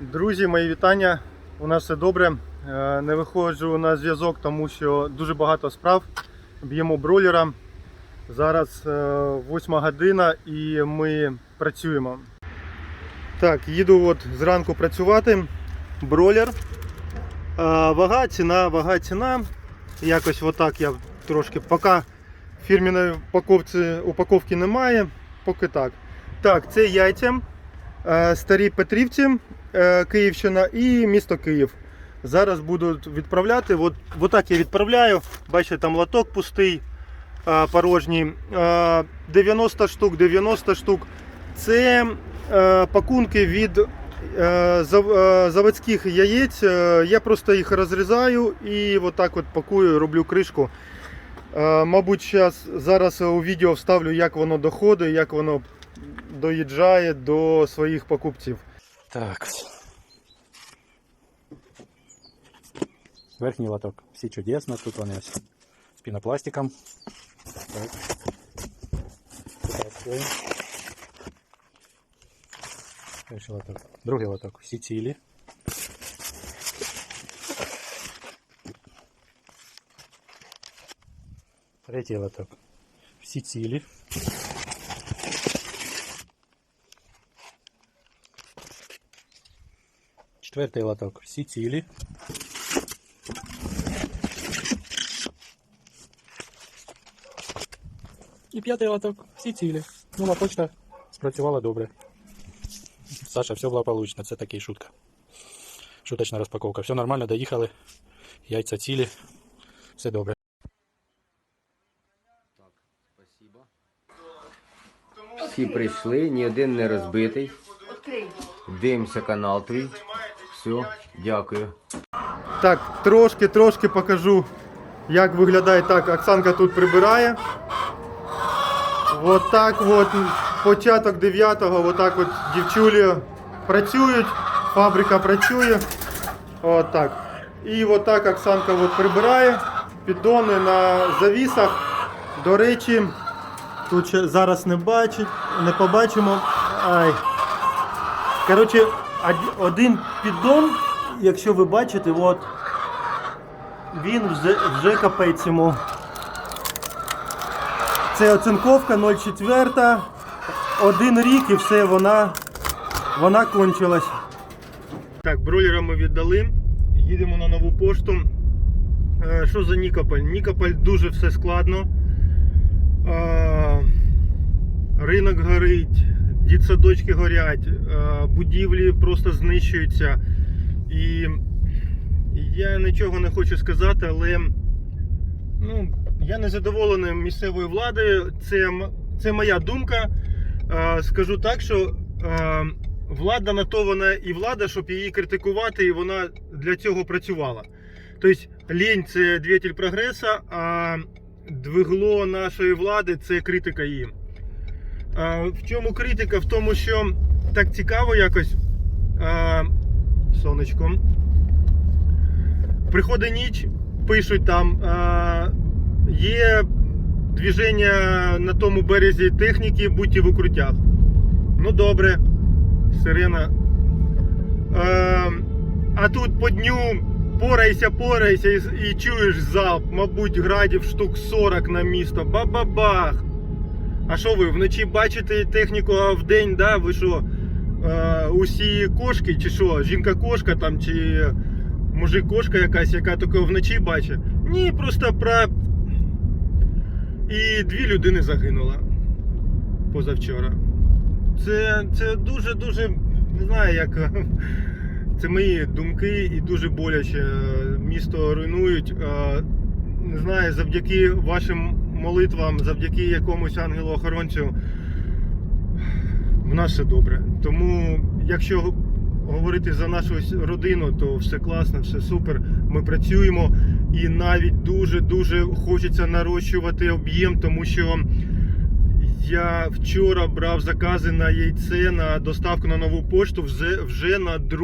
Друзі, мої вітання. У нас все добре. Е, Не виходжу на зв'язок, тому що дуже багато справ. Б'ємо бройлера. Зараз 8 година і ми працюємо. Так, їду от зранку працювати. Бройлер. Е, Вага, ціна, вага, ціна. Якось отак я трошки поки фірміної упаковки немає. Поки так. Так, це яйця. Е, Старі Петрівці, е, Київщина і місто Київ. Зараз будуть відправляти. От, отак я відправляю. Бачите, там лоток пустий, е, порожній. Е, 90 штук, 90 штук. Це пакунки від зав- заводських яєць. Я просто їх розрізаю і отак от пакую, роблю кришку. Мабуть, зараз у відео вставлю, як воно доходить, як воно доїжджає до своїх покупців. Так. Верхній лоток. Всі чудесно. Тут вони ось з пінопластиком. Так. Витаскуємо. Перший лоток. Другий лоток. Всі цілі. Третій лоток. Всі цілі. Четвертий лоток. Всі цілі. І п'ятий лоток. Всі цілі. Нова почта спрацювала добре. Саша, все благополучно. Це такий шутка. Шуточна розпаковка. Все нормально, доїхали. Яйця цілі. Все добре. Всі прийшли, ні один не розбитий. Дивимося канал твій. Все, дякую. Так, трошки, трошки покажу, як виглядає так. Оксанка тут прибирає. От так от, початок 9-го, отак от дівчулі працюють, фабрика працює. От так. І отак Оксанка от прибирає піддони на завісах. До речі, тут зараз не бачить, не побачимо. Ай. Коротше, один піддон, якщо ви бачите, от, він вже, вже капець йому. Це оцинковка 0,4. Один рік і все, вона, вона кончилась. Так, бройлера ми віддали. Їдемо на нову пошту. Е, Що за Нікополь? Нікополь дуже все складно. Е, Ринок горить, дітсадочки горять, е, будівлі просто знищуються. І я нічого не хочу сказати, але ну, я не задоволений місцевою владою. Це, це моя думка. Е, Скажу так, що е, влада на то вона і влада, щоб її критикувати, і вона для цього працювала. Тобто лінь це двигатель прогресу, а двигло нашої влади це критика її. В чому критика? В тому, що так цікаво якось. А, сонечко. Приходить ніч, пишуть там. Є движення на тому березі техніки, будьте в укриттях. Ну добре, сирена. А, тут по дню порайся, порайся і чуєш залп, мабуть, градів штук 40 на місто. Ба-ба-бах! А що ви вночі бачите техніку, а вдень, да? Ви що? Е, усі кошки, чи що? Жінка-кошка там, чи мужик-кошка якась, яка тільки вночі бачить? Ні, просто про. І дві людини загинуло позавчора. Це, це дуже-дуже, не знаю, як. Це мої думки і дуже боляче. Місто руйнують. Е, Не знаю, завдяки вашим молитвам, завдяки якомусь ангелу-охоронцю, в нас все добре. Тому, якщо говорити за нашу родину, то все класно, все супер. Ми працюємо і навіть дуже-дуже хочеться нарощувати об'єм, тому що я вчора брав закази на яйце на доставку на нову пошту вже, вже на 2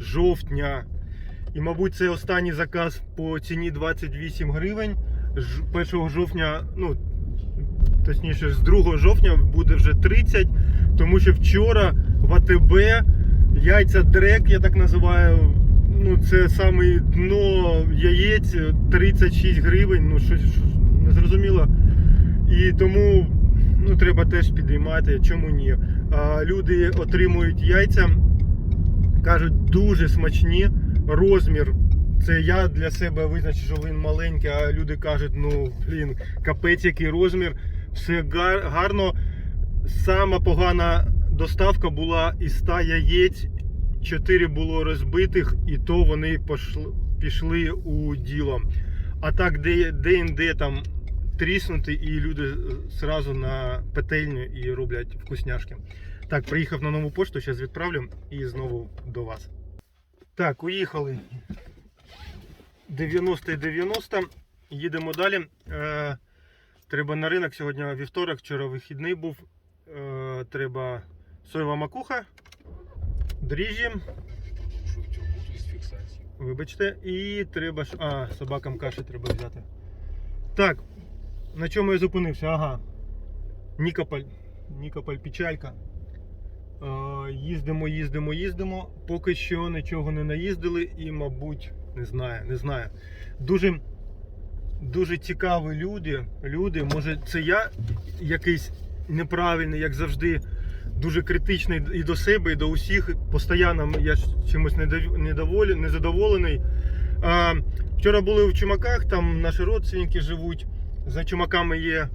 жовтня. І, мабуть, це останній заказ по ціні 28 гривень. Ж- 1 жовтня, ну точніше, з 2 жовтня буде вже 30, тому що вчора в АТБ Яйця дрек, я так називаю. Ну, це саме дно яєць 36 гривень. Ну, щось щось незрозуміло. І тому ну, треба теж підіймати, чому ні. А, люди отримують яйця, кажуть, дуже смачні. Розмір. Це я для себе визначив, що він маленький, а люди кажуть, ну блін, капець, який розмір, все гар- гарно. Сама погана доставка була із 100 яєць, 4 було розбитих, і то вони пошли, пішли у діло. А так, де- де-інде там тріснути, і люди зразу на петельню і роблять вкусняшки. Так, приїхав на нову пошту, зараз відправлю і знову до вас. Так, уїхали. 90 і 90. Їдемо далі. Е, треба на ринок. Сьогодні вівторок, вчора вихідний був. Е, треба соєва макуха, дріжджі. Вибачте, і треба ж. А, собакам каші треба взяти. Так, на чому я зупинився? Ага. Нікополь. Нікополь печалька. Е, їздимо, їздимо, їздимо. Поки що нічого не наїздили і, мабуть, не знаю, не знаю. Дуже, дуже цікаві люди. люди. Може, це я якийсь неправильний, як завжди, дуже критичний і до себе, і до усіх. Постійно я чимось недов- незадоволений. А, вчора були в Чумаках, там наші родственники живуть. За Чумаками є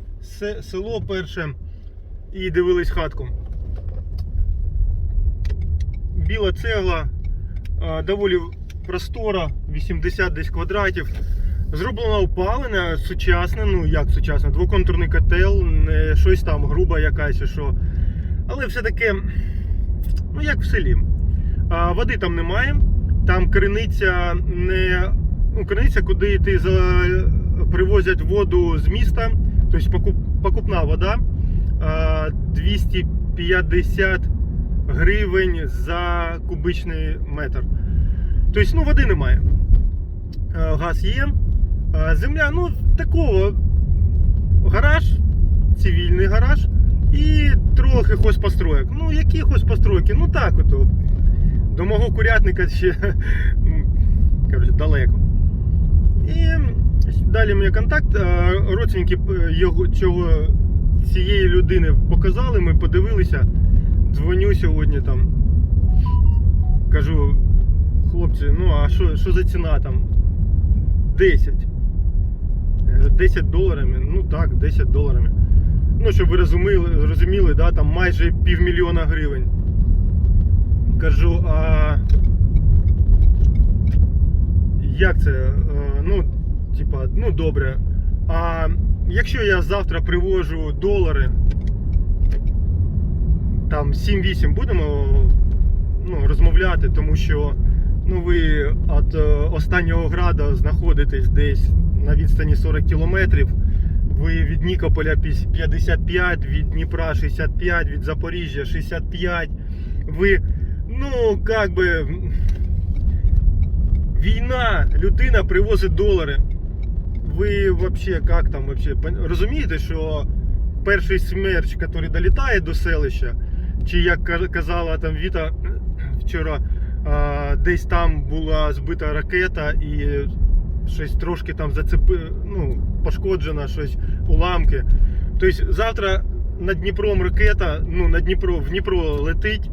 село перше. І дивились хатку. Біла цегла, доволі простора, 80 десь квадратів. Зроблена опалення сучасне, ну як сучасне, двоконтурний котел, не щось там груба якась що. Але все таки, ну як в селі. А, води там немає. Там криниця не. Ну, криниця, куди ти за... привозять воду з міста, тобто покуп... покупна вода. А, 250 гривень за кубичний метр. Тобто, ну, води немає. Газ є. Земля, ну, такого гараж, цивільний гараж і трохи хозпостроєк. Ну, які хозпостройки? Ну так ото. До мого курятника ще коротше, далеко. І далі мені контакт. Родственники його, цього, цієї людини показали, ми подивилися. Дзвоню сьогодні там. Кажу, хлопці, ну а що, що за ціна там? 10. 10 доларами? Ну так, 10 доларами. Ну, щоб ви розуміли, розуміли, да, там майже півмільйона гривень. Кажу, а як це? Е, Ну, типа, ну добре. А якщо я завтра привожу долари, там 7-8 будемо ну, розмовляти, тому що ну, ви від е, останнього града знаходитесь десь на відстані 40 кілометрів. Ви від Нікополя 55, від Дніпра 65, від Запоріжжя 65. Ви, ну, як би. Війна, людина привозить долари. Ви вообще як там вообще розумієте, що перший смерч, який долітає до селища, чи як казала там Віта вчора, десь там була збита ракета і щось трошки там зацепи, ну, пошкоджено, щось уламки. Тобто завтра над Дніпром ракета, ну на Дніпро, в Дніпро летить,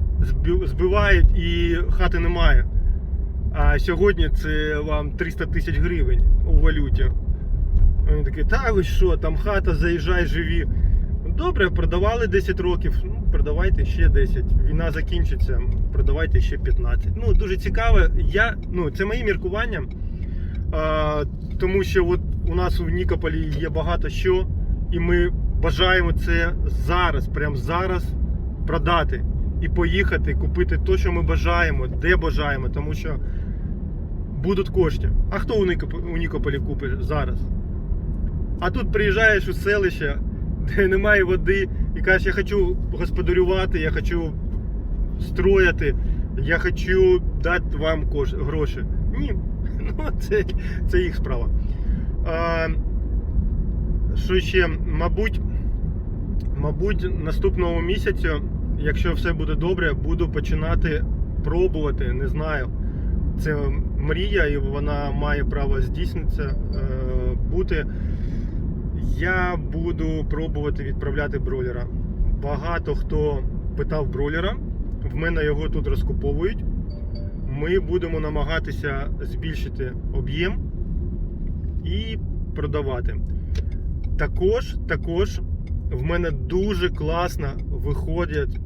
збивають і хати немає. А сьогодні це вам 300 тисяч гривень у валюті. Вони такі, та ви що, там хата, заїжджай, живі. Добре, продавали 10 років, продавайте ще 10. Війна закінчиться, продавайте ще 15. Ну, дуже цікаво. Я, ну, це мої міркування. А, тому що от у нас у Нікополі є багато що, і ми бажаємо це зараз, прямо зараз продати і поїхати, купити те, що ми бажаємо, де бажаємо, тому що будуть кошти. А хто у Нікополі купить зараз? А тут приїжджаєш у селище, де немає води, і кажеш, я хочу господарювати, я хочу строїти, я хочу дати вам кош- гроші. Ні, ну це, це їх справа. А, що ще, мабуть, мабуть, наступного місяця, якщо все буде добре, буду починати пробувати, не знаю. Це мрія, і вона має право здійснитися е, бути. Я буду пробувати відправляти бройлера. Багато хто питав бройлера. В мене його тут розкуповують. Ми будемо намагатися збільшити об'єм і продавати. Також, також в мене дуже класно виходять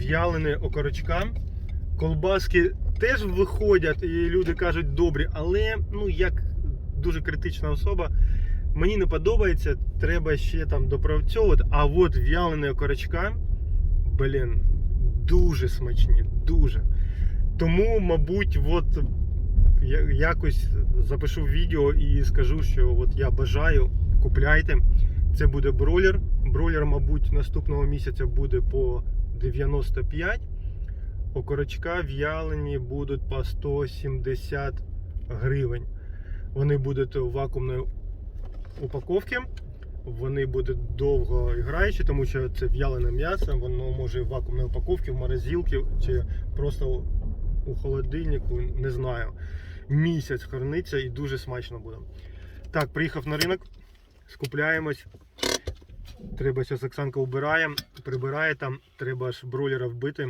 в'ялені окорочка. Колбаски теж виходять, і люди кажуть добрі, але ну як дуже критична особа, мені не подобається, треба ще там допрацьовувати. А от в'ялені окорочка, блін, дуже смачні, дуже. Тому, мабуть, от я- якось запишу відео і скажу, що от я бажаю, купляйте. Це буде бройлер. Бройлер, мабуть, наступного місяця буде по 95. Окорочка в'ялені будуть по 170 гривень. Вони будуть у упаковці. Вони будуть довго граючі, тому що це в'ялене м'ясо, воно може в вакуумній упаковці, в морозилці чи просто у холодильнику, не знаю. Місяць храниться і дуже смачно буде. Так, приїхав на ринок, скупляємось. Треба зараз Оксанка убирає, прибирає там, треба ж бройлера вбити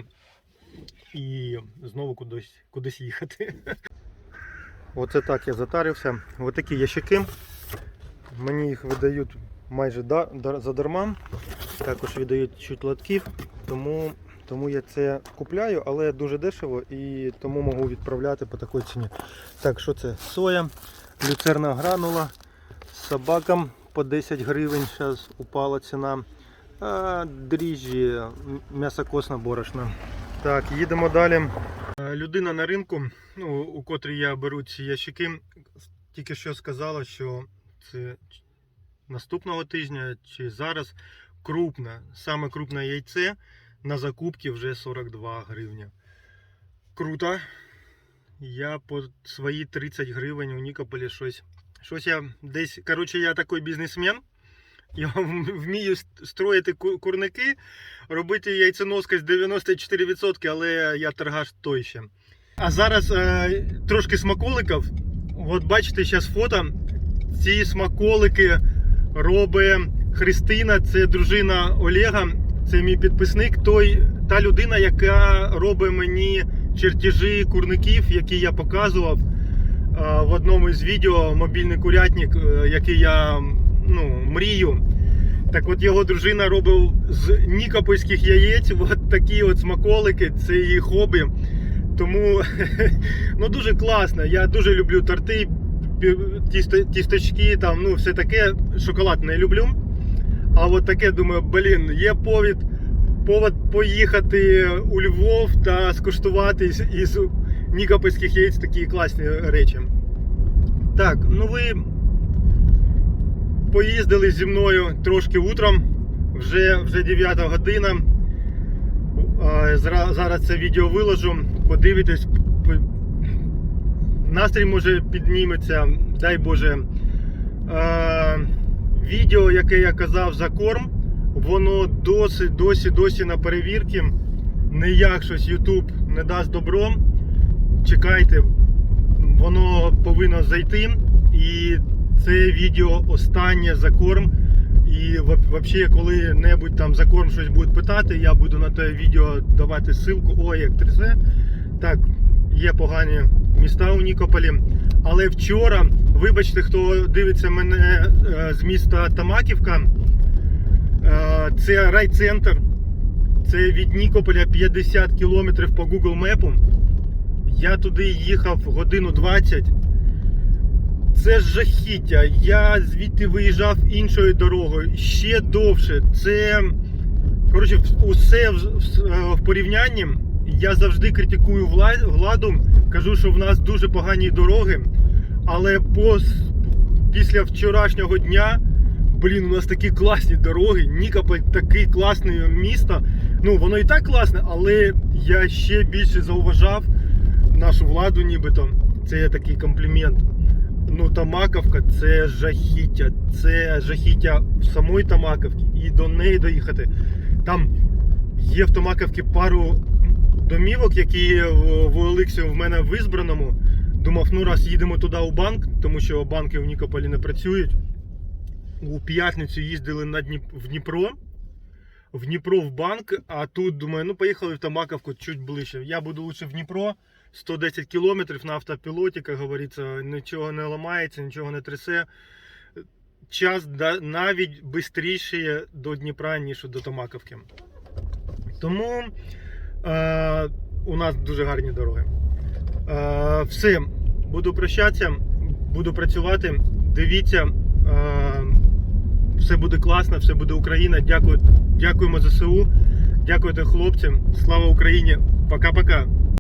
і знову кудись, кудись їхати. Оце так я затарився. Ось такі ящики. Мені їх видають майже да- да- задарма. Також видають чуть лотків, тому, тому я це купляю, але дуже дешево і тому можу відправляти по такій ціні. Так, що це? Соя, люцерна гранула, собакам по 10 гривень зараз упала ціна. А, дріжджі, м'ясокосна борошна. Так, їдемо далі. Людина на ринку, ну, у котрій я беру ці ящики, тільки що сказала, що це наступного тижня чи зараз крупне, саме крупне яйце на закупки вже 42 гривні. Круто. Я по свої 30 гривень у Нікополі щось. Щось я десь. Коротше, я такий бізнесмен. Я вмію строїти курники, робити яйценоскость 94%, але я торгаш той ще. А зараз е, трошки смаколиків. От бачите зараз фото. Ці смаколики робить Христина, це дружина Олега, це мій підписник. Той, та людина, яка робить мені чертежі курників, які я показував в одному із відео мобільний курятник, е, який я ну, мрію. Так от його дружина робив з нікопольських яєць от такі от смаколики, це її хобі. Тому ну, дуже класно. Я дуже люблю торти, тісточки, там, ну, все таке. Шоколад не люблю. А от таке думаю, блін, є повід, повод поїхати у Львов та скуштувати із, із нікопольських яєць такі класні речі. Так, ну ви поїздили зі мною трошки утром, вже, вже 9 година. Зараз це відео виложу. Подивитесь, настрій може підніметься, дай Боже. Е, Відео, яке я казав за корм, воно досі, досі, досі на перевірці. Ніяк щось YouTube не дасть добро. Чекайте, воно повинно зайти. І це відео останнє за корм. І взагалі, коли-небудь там за корм щось будуть питати, я буду на те відео давати ссылку. Ой, як трясе. Так, є погані міста у Нікополі. Але вчора, вибачте, хто дивиться мене е, з міста Тамаківка, е, це райцентр. Це від Нікополя 50 кілометрів по Google Мепу. Я туди їхав годину 20. Це жахіття. Я звідти виїжджав іншою дорогою ще довше. Це коротше, усе в, порівнянні. Я завжди критикую владу, кажу, що в нас дуже погані дороги. Але по, після вчорашнього дня, блін, у нас такі класні дороги. Нікополь такий класне місто. Ну, воно і так класне, але я ще більше зауважав нашу владу, нібито. Це є такий комплімент. Ну, Тамаковка це жахіття. Це жахіття самої Тамаковки і до неї доїхати. Там є в Томаковці пару домівок, які в в Олексі в мене в Ізбраному. Думав, ну раз їдемо туди у банк, тому що банки в Нікополі не працюють. У п'ятницю їздили на Дніп... в Дніпро. В Дніпро в банк, а тут думаю, ну поїхали в Тамаковку чуть ближче. Я буду лучше в Дніпро, 110 кілометрів на автопілоті, як говориться, нічого не ламається, нічого не трясе. Час навіть швидше до Дніпра, ніж до Томаковки. Тому е, у нас дуже гарні дороги. Е, буду прощатися, буду працювати. Дивіться, е, все буде класно, все буде Україна. Дякую, дякуємо ЗСУ, дякуйте хлопцям. Слава Україні! Пока-пока.